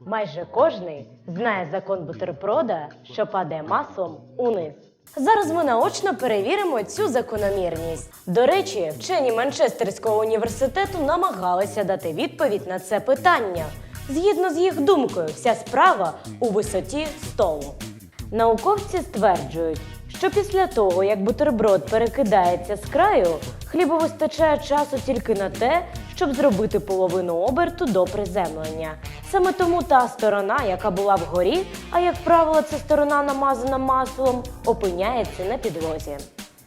Майже кожний знає закон бутерброда, що падає маслом униз. Зараз ми наочно перевіримо цю закономірність. До речі, вчені Манчестерського університету намагалися дати відповідь на це питання. Згідно з їх думкою, вся справа у висоті столу. Науковці стверджують, що після того, як бутерброд перекидається з краю, хлібу вистачає часу тільки на те, щоб зробити половину оберту до приземлення. Саме тому та сторона, яка була вгорі, а як правило, це сторона намазана маслом, опиняється на підлозі.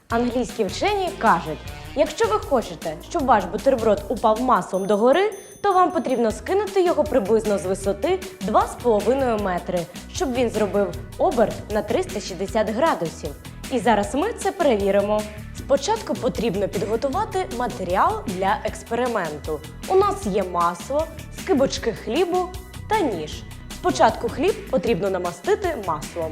Англійські вчені кажуть: якщо ви хочете, щоб ваш бутерброд упав маслом догори, то вам потрібно скинути його приблизно з висоти 2,5 метри, щоб він зробив оберт на 360 градусів. І зараз ми це перевіримо. Спочатку потрібно підготувати матеріал для експерименту. У нас є масло, скибочки хлібу та ніж. Спочатку хліб потрібно намастити маслом.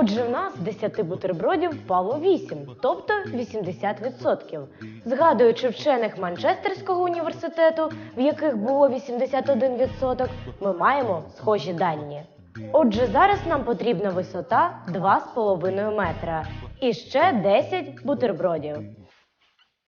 Отже, в нас з 10 бутербродів впало 8, тобто 80%. Згадуючи вчених Манчестерського університету, в яких було 81%, ми маємо схожі дані. Отже, зараз нам потрібна висота 2,5 метра і ще 10 бутербродів.